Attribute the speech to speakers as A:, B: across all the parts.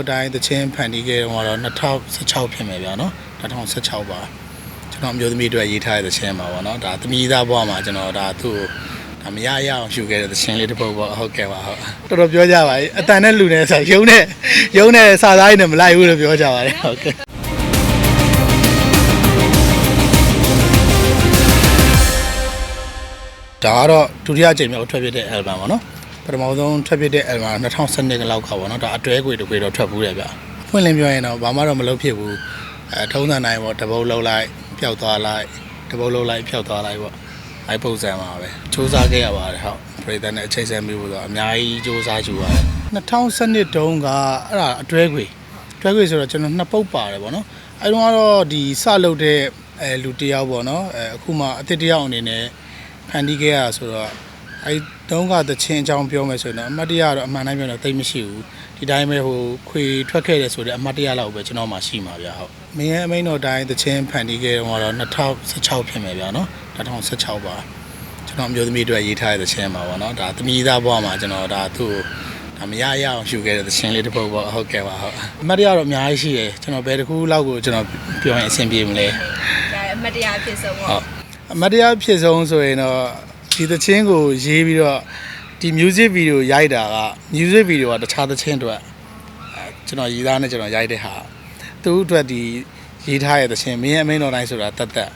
A: တော်တိုင်းသချင်းဖန်တီးခဲ့တော့ကတော့2016ဖြစ်မယ်ဗျာနော်2016ပါကျွန်တော်အမျိုးသမီးအတွက်ရေးထားတဲ့သချင်းပါဗောနော်ဒါသမီးသားဘဝမှာကျွန်တော်ဒါသူ့ကိုဒါမရရအောင်ရှုခဲ့တဲ့သချင်းလေးတစ်ပုဒ်ပေါ့ဟုတ်ကဲ့ပါဟုတ်တော်တော်ပြောကြပါပြီအတန်နဲ့လူနဲ့ဆိုရုံနဲ့ရုံနဲ့စာသားရင်းနဲ့မလိုက်ဘူးလို့ပြောကြပါတယ်ဟုတ်ကဲ့ဒါကတော့ဒုတိယအကြိမ်မြောက်ထွက်ဖြစ်တဲ့ album ပေါ့နော် ပထမဆုံးထွက်ဖြစ်တဲ့ album 2012ကလောက်ကပေါ့နော်ဒါအတွဲခွေတစ်ခွေတော့ထွက်ဘူးတယ်ဗျဖွင့်လင်းပြောရင်တော့ဘာမှတော့မလုပ်ဖြစ်ဘူးအဲထုံးစံတိုင်းပေါ့တပုတ်လုံးလိုက်ပျောက်သွားလိုက်တပုတ်လုံးလိုက်ပျောက်သွားလိုက်ပေါ့အဲပုံစံပါပဲစူးစမ်းခဲ့ရပါတယ်ဟုတ်ပရိသတ်နဲ့အချိန်ဆမိဖို့ဆိုတော့အများကြီးစူးစမ်းကြည့်ရတယ်2012တုန်းကအဲ့ဒါအတွဲခွေအတွဲခွေဆိုတော့ကျွန်တော်နှစ်ပုတ်ပါတယ်ပေါ့နော်အဲတုန်းကတော့ဒီစလုပ်တဲ့အဲလူတစ်ယောက်ပေါ့နော်အဲအခုမှအစ်တစ်ယောက်အနေနဲ့ဖန်တီးခဲ့ရတာဆိုတော့ အဲတုံးကတချင်းအကြောင်းပြောမယ်ဆိုရင်တော့အမတ်တရတော့အမှန်တိုင်းပြောတော့တိတ်မရှိဘူးဒီတိုင်းပဲဟိုခွေထွက်ခဲ့တယ်ဆိုတော့အမတ်တရလောက်ပဲကျွန်တော်မှရှိမှာဗျာဟုတ်မင်းရဲ့အမိန်တော်တိုင်းတချင်းဖန်တီးခဲ့တော့တော့2016ဖြစ်မယ်ဗျာနော်2016ပါကျွန်တော်အမျိုးသမီးအတွက်ရေးထားတဲ့တချင်းပါဗောနော်ဒါသမီးသားဘဝမှာကျွန်တော်ဒါသူ့ကိုဒါမရရအောင်ရှုခဲ့တဲ့တချင်းလေးတစ်ပုဒ်ပေါ့ဟုတ်ကဲ့ပါဟုတ်အမတ်တရတော့အများကြီးရှိတယ်ကျွန်တော်ဘယ်တစ်ခုလောက်ကိုကျွန်တော်ပြောရင်အဆင်ပြေမလဲ
B: ဒါအမတ်တရားအဖြစ်ဆုံး
A: ဟု
B: ပေါ့
A: တ်အမတ်တရားဖြစ်ဆုံးဆိုရင်တော့ ဒီသချင်းကိုရေးပြီးတော့ဒီ music video ရိုက်တာက music video ကတခြားသချင်းအတွက်အဲကျွန်တော်ရေးသားနဲ့ကျွန်တော်ရိုက်တဲ့ဟာသူ့အတွက်ဒီရေးထားတဲ့သချင်းမင်းရဲ့အမိန်တော်တိုင်းဆိုတာတတ်တတ်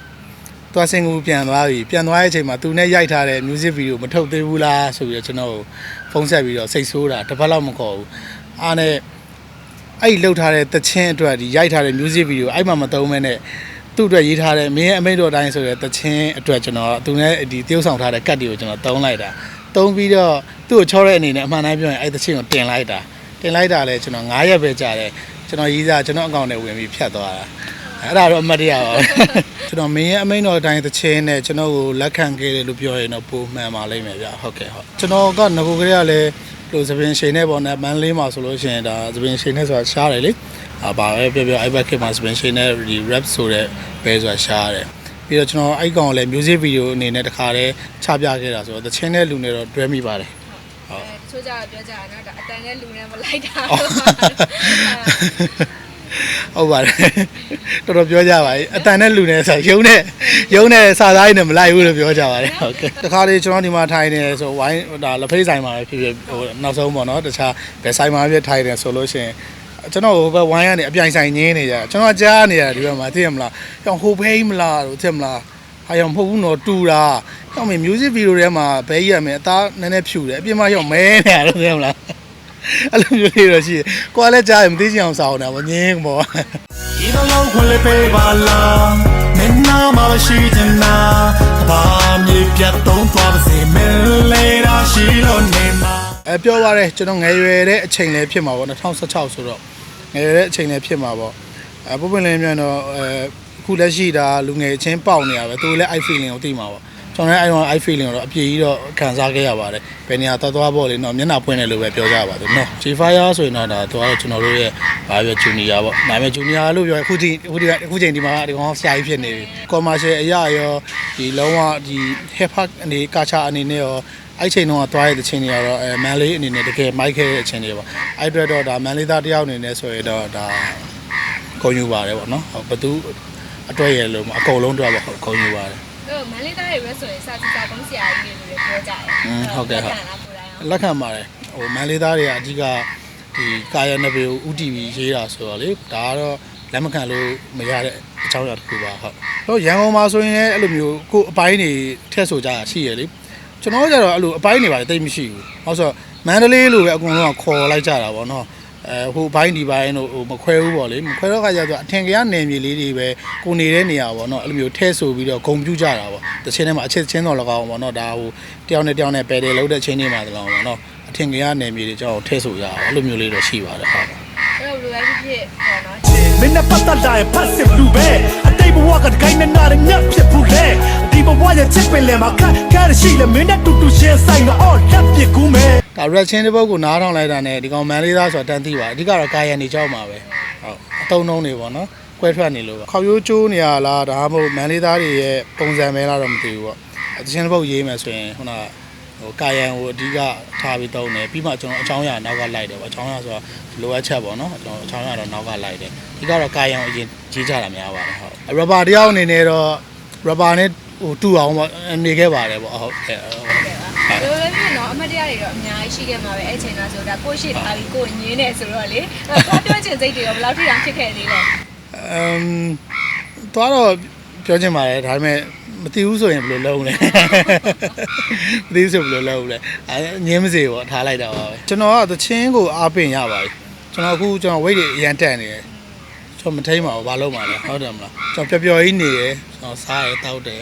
A: သွားစင်ကူပြန်သွားပြီပြန်သွားတဲ့အချိန်မှာသူနဲ့ရိုက်ထားတဲ့ music video မထုတ်သေးဘူးလားဆိုပြီးတော့ကျွန်တော်ကိုဖုန်းဆက်ပြီးတော့စိတ်ဆိုးတာတစ်ပတ်လောက်မခေါ်ဘူးအားနဲ့အဲ့ဒီလှုပ်ထားတဲ့သချင်းအတွက်ဒီရိုက်ထားတဲ့ music video အဲ့မှာမသုံးမဲနဲ့ သူ့အတွက်ရေးထားတဲ့မင်းရဲ့အမိန့်တော်တိုင်းဆိုတဲ့တခြင်းအတွက်ကျွန်တော်သူနဲ့ဒီတရုပ်ဆောင်ထားတဲ့ကတ်တွေကိုကျွန်တော်တုံးလိုက်တာတုံးပြီးတော့သူ့ကိုချောတဲ့အနေနဲ့အမှန်တိုင်းပြောရင်အဲ့တခြင်းကိုတင်လိုက်တာတင်လိုက်တာလဲကျွန်တော်9ရက်ပဲကြာတယ်ကျွန်တော်ရေးစားကျွန်တော်အကောင့်ထဲဝင်ပြီးဖြတ်သွားတာအဲ့ဒါတော့အမှတ်တရပါပဲကျွန်တော်မင်းရဲ့အမိန့်တော်တိုင်းတခြင်းနဲ့ကျွန်တော်ကိုလက်ခံခဲ့တယ်လို့ပြောရင်တော့ပုံမှန်ပါလိမ့်မယ်ဗျဟုတ်ကဲ့ဟုတ်ကျွန်တော်ကငကိုကလေးကလည်းလို့သပင်ရှိန်နဲ့ပေါ့နော်မန်လေးမှာဆိုလို့ရှိရင်ဒါသပင်ရှိန်နဲ့ဆိုတာရှားတယ်လေ အာပါပဲပြောပြော iPad ခေတ်မှာ suspension နဲ့ဒီ rap ဆိုတဲ့ဘဲဆိုတာရှားရတယ်ပြီးတော့ကျွန်တော်အဲ့ကောင်ကိုလည်း music video အနေနဲ့တခါတည်းချပြခဲ့တာဆိုတော့သချင်းတဲ့လူနဲ့တော့တွဲမိပါတယ်
B: အဲချိုးကြပြောကြတာနော်ဒါအတန်နဲ့လူနဲ့မလိုက်တာ
A: ဟုတ်ပါတယ်တော်တော်ပြောကြပါပြီအတန်နဲ့လူနဲ့ဆိုရုံနဲ့ရုံနဲ့စာသားရင်းနဲ့မလိုက်ဘူးလို့ပြောကြပါတယ်ဟုတ်ကဲ့တခါလေကျွန်တော်ဒီမှာထိုင်နေတယ်ဆိုဝိုင်းဒါလက်ဖေးဆိုင်မှာပဲဖြစ်ဖြစ်ဟိုနောက်ဆုံးပေါ့နော်တခြားဘယ်ဆိုင်မှာဖြစ်ထိုင်တယ်ဆိုလို့ရှိရင် ကျွန်တော်ဟိုဘက်ဝိုင်းကနေအပြိုင်ဆိုင်ညင်းနေကြကျွန်တော်ကြားနေရဒီဘက်မှာသိရမလားကြောင်ဟိုဖိမလားလို့သိရမလားဟာရောင်မဟုတ်ဘူးနော်တူတာကြောင်မ music video ထဲမှာဘဲကြီးရမယ်အသားနည်းနည်းဖြူတယ်အပြင်မှာရောင်မဲနေရတယ်သိရမလားအဲ့လိုမျိုးလေးတော့ရှိတယ်ကိုကလည်းကြားရင်မသိချင်အောင်စောင်းတာဗောညင်းပေါ့
C: ဒီလိုလုံးခွင့်လေးပေးပါလားမင်းနာမရှိချင်တာဘာမြေပြတ်သုံးသွားပါစေမင်းလေးရာရှိလို့နေမှာ
A: အဲပြောပါရဲကျွန်တော်ငယ်ရွယ်တဲ့အချိန်လေးဖြစ်မှာပေါ့2016ဆိုတော့ငယ်ရွယ်တဲ့အချိန်လေးဖြစ်မှာပေါ့အဲပုပ္ပလင်းမြန်တော့အဲအခုလက်ရှိဒါလူငယ်အချင်းပေါက်နေရပဲသူလည်း i feeling ကိုသိမှာပေါ့ကျွန်တော်လည်းအဲ i feeling ကိုတော့အပြည့်ကြီးတော့ခံစားခဲ့ရပါတယ်ဘယ်နေရာသွားသွားပေါ့လေနော်မျက်နှာပွင့်တယ်လို့ပဲပြောကြပါသူနော် G Fire ဆိုရင်တော့ဒါသူကတော့ကျွန်တော်တို့ရဲ့ဘာပဲ junior ပေါ့ဒါပေမဲ့ junior လို့ပြောရင်အခုချိန်အခုချိန်အခုချိန်ဒီမှာဒီကောင်ဆရာကြီးဖြစ်နေပြီ commercial အရာရောဒီလုံးဝဒီ hip hop အနေကာချာအနေနဲ့ရော အဲ့ချိန်တုန်းကသွားရတဲ့ချင်းတွေကတော့အဲမန်လေးအနေနဲ့တကယ်မိုက်ခဲ့တဲ့အချင်းတွေပေါ့အဲ့အတွက်တော့ဒါမန်လေးသားတယောက်အနေနဲ့ဆိုရင်တော့ဒါဂုဏ်ယူပါတယ်ပေါ့နော်ဟုတ်ဘသူအတွက်ရလို့အကုန်လုံးအတွက်ပေါ့ဟုတ်ဂုဏ်ယူပါတယ်
B: တော့မန်လေးသားတွေပဲဆိုရင်စာစီစာကုန်းဆရာကြီးတွေလို့ပြောကြတယ်
A: อืมဟုတ်ကဲ့ဟုတ်
B: လက်ခံလားကိုယ်တိုင်ရော
A: လက်ခံပါတယ်ဟိုမန်လေးသားတွေကအဓိကဒီကာယနဘေကိုဥတီဗီရေးတာဆိုတော့လေဒါကတော့လက်မခံလို့မရတဲ့အကြောင်းအရာတစ်ခုပါဟုတ်တော့ရန်ကုန်မှာဆိုရင်လည်းအဲ့လိုမျိုးကိုယ်အပိုင်းတွေထက်ဆိုကြတာရှိရလေ ကျွန်တော်တို့ကျတော့အဲ့လိုအပိုင်းတွေပါတိတ်မရှိဘူးဟုတ်ဆိုတော့မန္တလေးလိုပဲအကုန်လုံးကခေါ်လိုက်ကြတာပေါ့နော်အဲဟိုဘိုင်းဒီဘိုင်းတို့ဟိုမခွဲဘူးပေါ့လေမခွဲတော့ခါကျတော့အထင်ကရနယ်မြေလေးတွေပဲကိုနေတဲ့နေရာပေါ့နော်အဲ့လိုမျိုးထဲဆိုပြီးတော့ဂုံပြူကြတာပေါ့တစ်ချင်းထဲမှာအချက်ချင်းတော့လကောင်းပေါ့နော်ဒါဟိုတယောက်နဲ့တယောက်နဲ့ပယ်တယ်လို့တဲ့ချင်းတွေမှာတလောင်းပေါ့နော်အထင်ကရနယ်မြေတွေကြောင့်ထဲဆိုရအောင်အဲ့လိုမျိုးလေးတော့ရှိပါတယ်ဟုတ်
B: အဲ့တော့ဘယ်လိုလဲဖြစ်ဖြစ်ပေါ့နော်
C: မင်းနဲ့ပတ်သက်တာရဲ့ passive လူပဲအတိတ်ဘဝကတကိုင်းနဲ့နာရညက်ဖြစ်ဘူးလေ ဒီဘဝရဲ့ချစ်ပင်လဲမှာခက်ခက်ရှိလဲမင်းနဲ့တူတူရှင်းဆိုင်တော့အော်လက်ပြကူးမယ်
A: ဒါ red chain တစ်ပုတ်ကိုနားထောင်လိုက်တာနဲ့ဒီကောင်မန်လေးသားဆိုတာတန်သိပါအဓိကတော့ကာယန်နေကြောက်မှာပဲဟုတ်အတုံးတုံးနေပေါ့နော်ကွဲထွက်နေလို့ပါခေါရိုးကျိုးနေရလားဒါမှမဟုတ်မန်လေးသားတွေရဲ့ပုံစံပဲလားတော့မသိဘူးပေါ့အချင်းတစ်ပုတ်ရေးမယ်ဆိုရင်ခုနဟိုကာယံကိုအဓိကထားပြီးသုံးတယ်ပြီးမှကျွန်တော်အချောင်းရနောက်ကလိုက်တယ်ပေါ့အချောင်းရဆိုတော့လိုအပ်ချက်ပေါ့နော်ကျွန်တော်အချောင်းရတော့နောက်ကလိုက်တယ်ဒီကတော့ကာယံကိုအရင်ကြီးကြတာများပါတယ်ဟုတ်ရဘာတယောက်အနေနဲ့တော့ရဘာနဲ့ဟိုတူအောင်ပေါ့နေခဲ့ပါတယ်ပေါ့ဟုတ်ကဲ့ဟုတ်
B: ဟုတ်ကဲ့ပါဘယ်လိုလဲဖြစ်နော်အမတ်တရားတွေတော့အများကြီးရှိခဲ့မှာပဲအဲ့ချိန်ကဆိုတာကိုရှိထားပြီးကိုညင်းနေဆိုတော့လေကိုပြောချင်စိတ်တွေရောဘယ်လောက်ထိအောင်ဖြစ်ခဲ့သေးလဲ
A: အမ်တော့တော့ပြောချင်ပါတယ်ဒါပေမဲ့မသိဘူးဆိုရင်ဘယ်လိုလုပ်လဲမသိဘူးဆိုဘယ်လိုလုပ်လဲအဲငင်းမစေပေါ့ထားလိုက်တာပါပဲကျွန်တော်ကသချင်းကိုအားပင်ရပါပြီကျွန်တော်အခုကျွန်တော် weight တွေအရန်တက်နေတယ် ကျွန်တော်မထိန်ပါဘူးဘာလုပ်မှာလဲဟုတ်တယ်မလားကျွန်တော်ပျော်ပျော်ကြီးနေတယ်ကျွန်တော်စားတယ်တောက်တယ်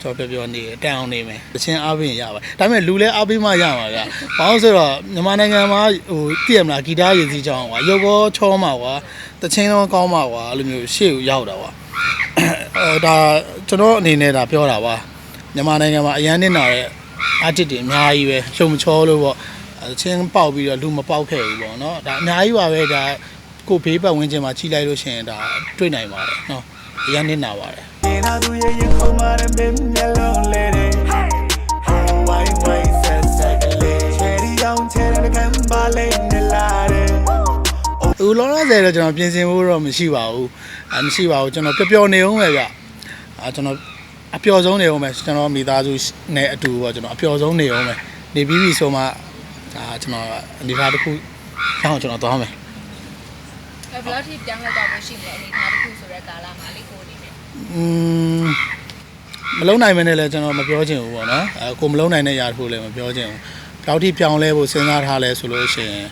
A: ကျွန်တော်ပျော်ပျော်နေတယ်တန်အောင်နေမယ်သချင်းအားပင်ရပါဒါပေမဲ့လူလဲအားပင်မှရမှာဗျဘာလို့ဆိုတော့မြန်မာနိုင်ငံမှာဟိုသိရမလားဂီတရည်စည်းကြောင်းကွာရုပ်ဘောချောမှာကွာသချင်းတော့ကောင်းမှာကွာအဲ့လိုမျိုးရှေ့ကိုရောက်တာကွာအဲဒါကျွန်တော်အနေနဲ့ဒါပြောတာပါမြန်မာနိုင်ငံမှာအရန်နေတာတဲ့အာတစ်တွေအများကြီးပဲရှုံမချောလို့ပေါ့အဲချင်းပေါက်ပြီးတော့လူမပေါက်ခဲ့ဘူးပေါ့နော်ဒါအများကြီးပါပဲဒါ ကိုဘေးပတ်ဝန်းကျင်မှာကြီးလိုက်လို့ရှိရင်ဒါတွေ့နိုင်ပါတယ်နော်အရန်နေတာပါတယ်
C: ရင်သာသူရဲ့ရင်ခုံမာတဲ့မင်းမျက်လုံးလေးတွေဟိုဝိုင်းဝိုင်းဆက်ဆက်ကလေးချယ်ရီအောင်ချယ်တဲ့ကံပါလေးနဲ့လာတဲ့
A: အခုလောလောဆယ်တော့ကျွန်တော်ပြင်ဆင်ဖို့တော့မရှိပါဘူးအဲမရှိပါဘူးကျွန်တော်ပျော်ပျော်နေအောင်ပဲဗျအဲကျွန်တော်အပျော်ဆုံးနေအောင်ပဲကျွန်တော်မိသားစုနဲ့အတူပေါ့ကျွန်တော်အပျော်ဆုံးနေအောင်ပဲနေပြီးပြီဆိုမှဒါကျွန်တော်အနေထားတစ်ခုရအောင်ကျွန်တော်သွားမယ်
B: ဘယ်လောက်ထိပြောင်းလဲသွားဖို့ရှိမလဲအနေထားတစ်ခုဆိုတဲ့ကာလမှာလေးကိုအနေနဲ့
A: อืมမလုံးနိုင်မနဲ့လည်းကျွန်တော်မပြောချင်ဘူးပေါ့နော်အဲကိုမလုံးနိုင်တဲ့ຢာတခုလည်းမပြောချင်ဘူးဘယ်လောက်ထိပြောင်းလဲဖို့စဉ်းစားထားလဲဆိုလို့ရှိရင်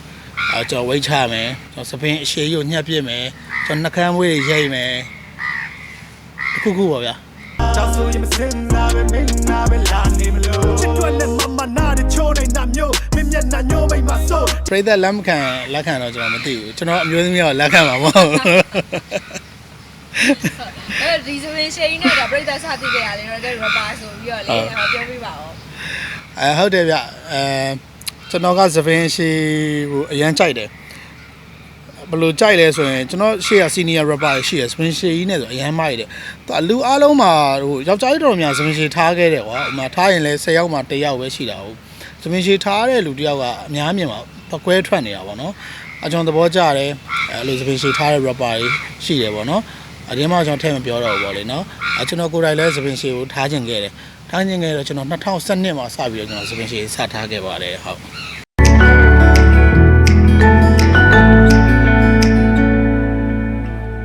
A: အဲကျွန်တော်ဝိတ်ချမယ်ကျွန်တော်စပင်းအရှိကြီးကိုညှက်ပစ်မယ်ကျွန်တော်နှကမ်းမွေးတွေရိတ်မယ်တစ်ခုခုပေါ့ဗျာ
C: ကြောက်ဆိုရင်မစင်နာပဲမင်းနာပဲလာနေမလို့ချစ်တွက်နဲ့မမနာတဲ့ချိုးနေတာမျိုး မင်းမျက်နှာညိုးမိတ်မဆိုး
A: ပြိသက်လက်မခံလက်ခံတော့ကျွန်တော်မသိဘူးကျွန်တော်အမျိုးသမီးကလက်ခံမှာမဟုတ်ဘူး
B: အဲဒီဆိုရင်ရှိန်နဲ့ဒါပြိတ္တစသိခဲ့ရတယ်တော့တဲ့ rapper ဆိုပြီးတော့လေဟောပြောပြပါဦး
A: အဲဟုတ်တယ်ဗျအဲကျွန်တော်ကသပင်းရှိကိုအရန်ကြိုက်တယ်ဘယ်လိုကြိုက်လဲဆိုရင်ကျွန်တော်ရှေ့က senior rapper ရှိရယ် spin ရှေကြီးနဲ့ဆိုအရန်မိုက်တယ်သူအလူအားလုံးမှာဟိုယောက်ျားကြီးတော်များ spin ရှေထားခဲ့တယ်ကွာဟိုမှာထားရင်လဲ10ယောက်မှ1ယောက်ပဲရှိတာဟုတ် spin ရှေထားတဲ့လူတစ်ယောက်ကအများမြင်မှာပကွဲထွက်နေတာပေါ့နော်အကျွန်တော်သဘောကျတယ်အဲလို spin ရှေထားတဲ့ rapper ကြီးရှိတယ်ပေါ့နော်အရင်မှကျွန်တော်ထည့်မပြောတော့ဘူးပေါ့လေနော်အကျွန်တော်ကိုယ်တိုင်လဲ spin ရှေကိုထားခြင်းခဲ့တယ်ထားခြင်းခဲ့တော့ကျွန်တော်2012မှာစပြီးတော့ကျွန်တော် spin ရှေစထားခဲ့ပါတယ်ဟုတ်